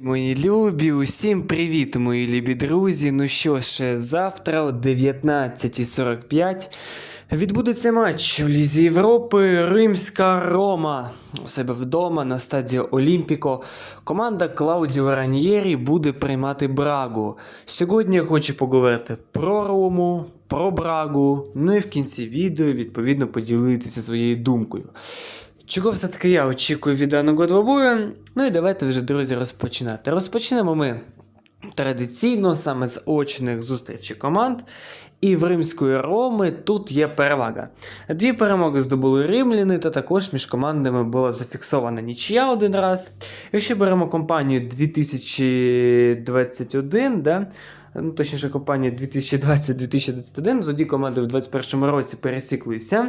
Мої любі, усім привіт, мої любі друзі. Ну що ж, завтра о 19.45 відбудеться матч у Лізі Європи Римська Рома. У себе вдома на стадіо Олімпіко. Команда Клаудіо Раньєрі буде приймати Брагу. Сьогодні я хочу поговорити про Рому, про Брагу. Ну і в кінці відео, відповідно, поділитися своєю думкою. Чого все-таки я очікую від даного двобою? Ну і давайте вже, друзі, розпочинати. Розпочнемо ми традиційно саме з очних зустрічей команд. І в римської Роми тут є перевага. Дві перемоги здобули римляни, та також між командами була зафіксована нічия один раз. Якщо беремо компанію 2021, да, ну, точніше, компанію 2020-2021, тоді команди в 2021 році пересіклися.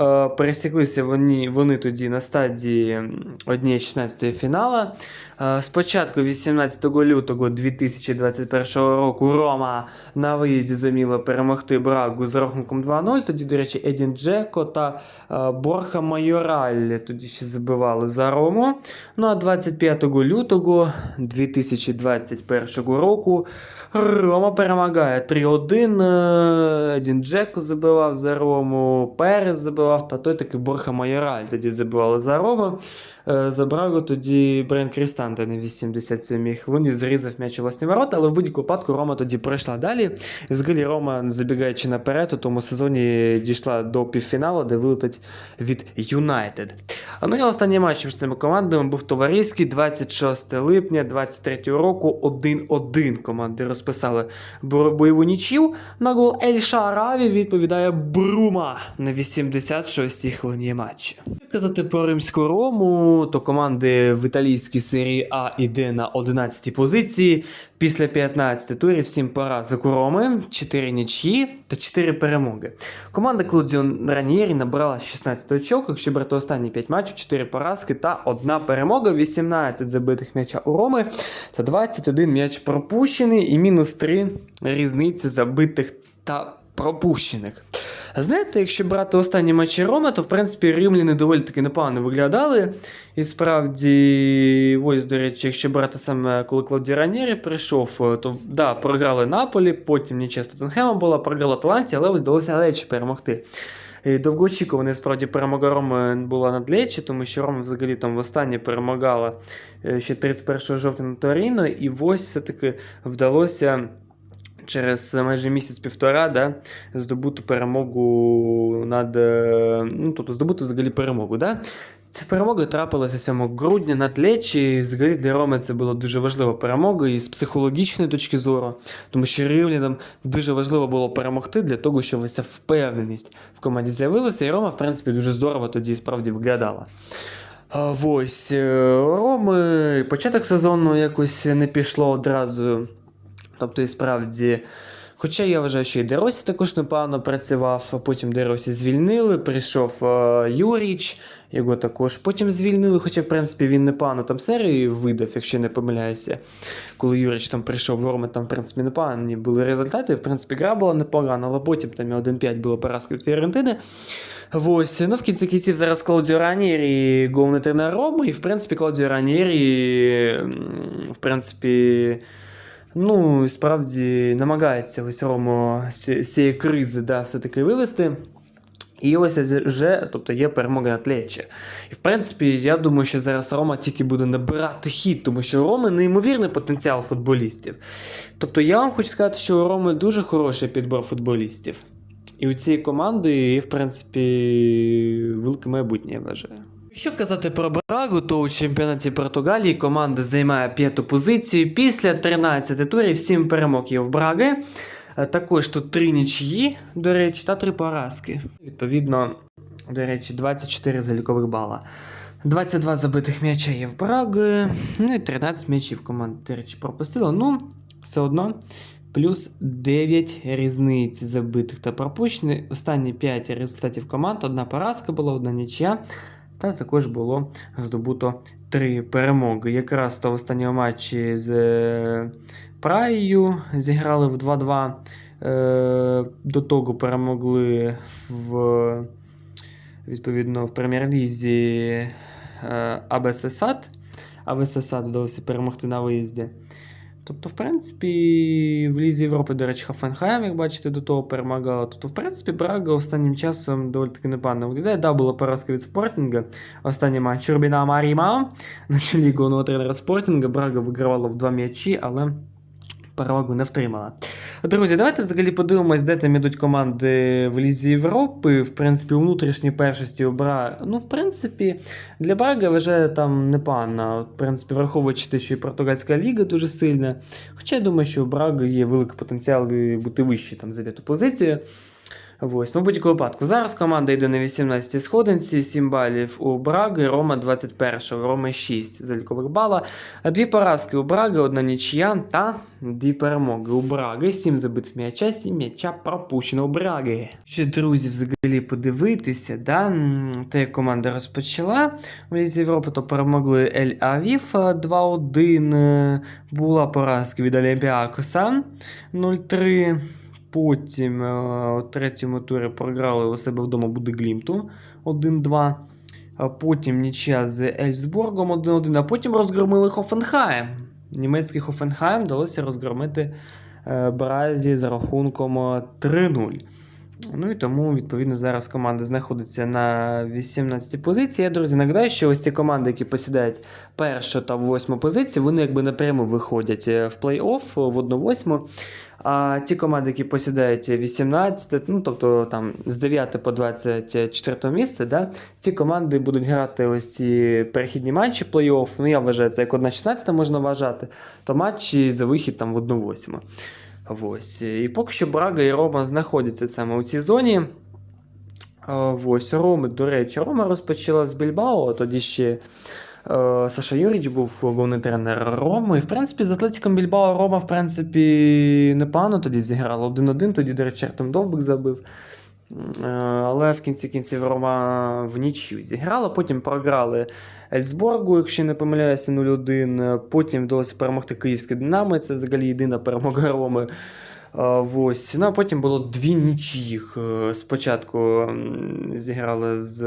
Е, пересіклися вони, вони тоді на стадії 1-16 фінала. Е, Спочатку 18 лютого 2021 року Рома на виїзді зуміла перемогти Брагу з рахунком 2-0. Тоді, до речі, Едін Джеко та е, Борха Майораль тоді ще забивали за Рому. Ну а 25 лютого 2021 року Рома перемагає 3-1. е, Едін Джеко забивав за Рому, Перес забивав, та той таки Борха Майораль тоді забивали за Рому. Е, За Брагу тоді Брен Крістанте на 87-й хвилині зрізав м'яч у власні ворота, але в будь-якому випадку Рома тоді пройшла далі. Взагалі Рома, забігаючи наперед, у тому сезоні дійшла до півфіналу, де вилетить від Юнайтед. Ну і останній матч між цими командами був товариський 26 липня 23 року 1-1 команди розписали бо- бойову нічів. На гол Ель Шараві відповідає Брума на 86-й хвилині матчу. Казати про римську рому, то команди в італійській серії А іде на 11-й позиції. Після 15 турів 7 поразок у Роми, 4 нічї та 4 перемоги. Команда Клодіо Раньєрі набрала 16 очок, якщо брати останні 5 матчів, 4 поразки та 1 перемога, 18 забитих м'яча у Роми та 21 м'яч пропущений і мінус 3 різниці забитих та пропущених. Знаєте, якщо брати останні матчі Роми, то в принципі римляни доволі таки непогано виглядали. І справді, ось, до речі, якщо брати саме коли Клауді Ранєрі прийшов, е, то да, програли Наполі, потім нічия з Тоттенхемом була, програла Таланті, але ось вдалося Лечі перемогти. Довгоочікувана справді перемога Роми була над Лечі, тому що Рома взагалі там востаннє перемагала е, ще 31 жовтня на Торіно, і ось все-таки вдалося через майже місяць-півтора да, здобути перемогу над. е, Ну, тобто здобути взагалі перемогу. Да? Ця перемога трапилася 7 грудня над Лечі. Взагалі для Роми це була дуже важлива перемога і з психологічної точки зору, тому що римлянам дуже важливо було перемогти для того, щоб ось ця впевненість в команді з'явилася, і Рома, в принципі, дуже здорово тоді справді виглядала. Ось е, Роми початок сезону якось не пішло одразу. Тобто, і справді. Хоча я вважаю, що і Деросі також непогано працював, а потім Деросі звільнили, прийшов е, Юріч, його також потім звільнили, хоча, в принципі, він непогано там серію видав, якщо не помиляюся. Коли Юріч там прийшов в там, в принципі, непогані були результати. В принципі, гра була непогана, але потім там і 1-5 було поразка від Фіорентини. Ось, ну в кінці кінців зараз Клаудіо Ранєрі головний тренер Роми, і в принципі Клаудіо Ранєрі, в принципі, ну, справді намагається ось Рому з цієї кризи да, все-таки вивести. І ось вже тобто, є перемога над Лечі. І в принципі, я думаю, що зараз Рома тільки буде набирати хід, тому що Роми неймовірний потенціал футболістів. Тобто я вам хочу сказати, що у Роми дуже хороший підбор футболістів. І у цієї команди в принципі, велике майбутнє, я вважаю. Якщо казати про Брагу, то у чемпіонаті Португалії команда займає п'яту позицію. Після 13 турів 7 перемог є в Браги. Е, Також тут 3 нічиї, до речі, та 3 поразки. Відповідно, до речі, 24 залікових бала. 22 забитих м'яча є в Браги. Ну і 13 м'ячів команда, до речі, пропустила. Ну, все одно. Плюс 9 різниць забитих та пропущених. Останні 5 результатів команд. Одна поразка була, одна нічия. Та також було здобуто 3 перемоги. Якраз то в останньому матчі з е, Праєю зіграли в 2-2. Е, До того перемогли в, відповідно в прем'єр-лізі е, АБС Сад. а ВССА вдалося перемогти на виїзді. Тобто, в принципі, в Лізі Європи, до речі, Хофенхайм, як бачите, до того перемагала. Тобто, в принципі, Брага останнім часом доволі таки непогано виглядає. Да, була поразка від Спортінга. Останній матч Рубіна Маріма на чолі головного тренера Спортінга. Брага вигравала в два м'ячі, але перевагу не втримала. Друзі, давайте взагалі подивимось, де там ідуть команди в Лізі Європи. В принципі, у внутрішній першості у Бра... Ну, в принципі, для Брага вважаю там непогано. В принципі, враховуючи те, що і португальська ліга дуже сильна. Хоча я думаю, що у Брага є великий потенціал бути вище там за п'яту позицію. Ось, ну будь-якому випадку. Зараз команда йде на 18-й сходинці, 7 балів у Браги, Рома 21, у Роми 6 залікових бала. Дві поразки у Браги, одна нічия та дві перемоги у Браги, 7 забитих м'яча, 7 м'яча пропущено у Браги. Ще, друзі, взагалі подивитися, да? те, як команда розпочала в Лізі Європи, то перемогли Ель Авів 2-1, е, була поразка від Олімпіакоса 0-3. Потім е, у третьому турі програли у себе вдома Будеглімту 1-2. А потім нічия з Ельфсбургом 1-1, а потім розгромили Хофенхайм. Німецький Хофенхайм вдалося розгромити е, Бразі з рахунком е, 3-0. Ну і тому, відповідно, зараз команда знаходиться на 18 позиції. Я, друзі, нагадаю, що ось ці команди, які посідають першу та восьму позицію, вони якби напряму виходять е, в плей-офф в 1-8. А ті команди, які посідають 18, ну тобто там з 9 по 24 місце, да, ці команди будуть грати ось ці перехідні матчі плей-офф. Ну, я вважаю, це як 1-16 можна вважати, то матчі за вихід там в 1-8. Ось. І поки що Брага і Рома знаходяться саме у цій зоні. Ось Роми, до речі, Рома розпочала з Більбао, тоді ще Саша Юріч був головний тренер Роми. І в принципі, з Атлетиком Більбао Рома, в принципі, непогано тоді зіграла 1-1, тоді, до речі, Артем Довбик забив. Е, Але в кінці кінців Рома в нічю зіграла, потім програли Ельсборгу, якщо не помиляюся, 0-1. Потім вдалося перемогти київське Динамо. Це взагалі єдина перемога Роми. Ось. Ну, а потім було дві нічиїх. Е, Спочатку зіграли з,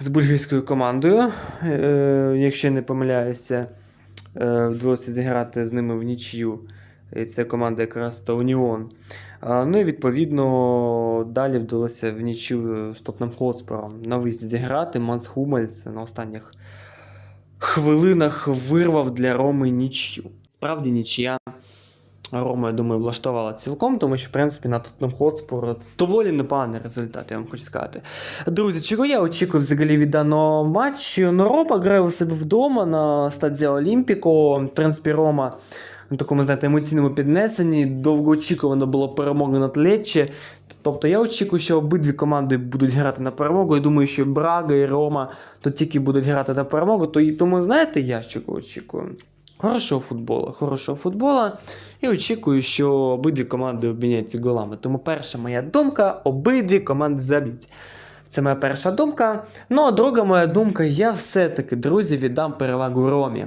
з бельгійською командою, е, якщо не помиляюся, е, вдалося зіграти з ними в нічию. І це команда якраз то Уніон. Ну і відповідно далі вдалося в нічию з Тотнем Хотспором на виїзді зіграти. Манс Хумельс на останніх хвилинах вирвав для Роми нічю. Справді нічия. Рома, я думаю, влаштувала цілком, тому що, в принципі, на Тотнем Хотспор доволі непоганий результат, я вам хочу сказати. Друзі, чого я очікую взагалі від даного матчу? Ну, Рома грає у себе вдома на стадії Олімпіко. В принципі, Рома на такому, знаєте, емоційному піднесенні. Довгоочікувано було перемоги над Лечче. Тобто я очікую, що обидві команди будуть грати на перемогу. Я думаю, що Брага і Рома то тільки будуть грати на перемогу. То, тому, знаєте, я чого очікую? Хорошого футболу, хорошого футбола. І очікую, що обидві команди обміняються голами. Тому перша моя думка: обидві команди заб'ють. Це моя перша думка. Ну, а друга моя думка, я все-таки, друзі, віддам перевагу Ромі.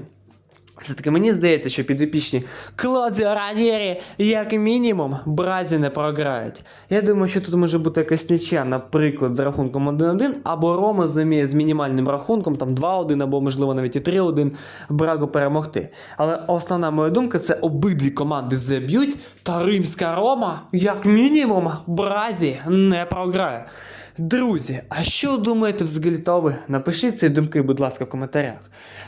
Все-таки мені здається, що підопічні Клодзіо Ранєрі, як мінімум, Бразі не програють. Я думаю, що тут може бути якась нічия, наприклад, за рахунком 1-1, або Рома зуміє з мінімальним рахунком, там 2-1, або, можливо, навіть і 3-1 Брагу перемогти. Але основна моя думка це обидві команди заб'ють, та римська Рома, як мінімум, Бразі не програє. Друзі, а що думаєте взагалі то ви? Напишіть свої думки, будь ласка, в коментарях.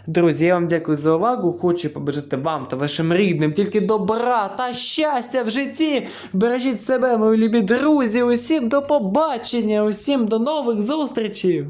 Друзі, я вам дякую за увагу. Хочу побажати вам та вашим рідним тільки добра та щастя в житті. Бережіть себе, мої любі друзі. Усім до побачення, усім до нових зустрічей.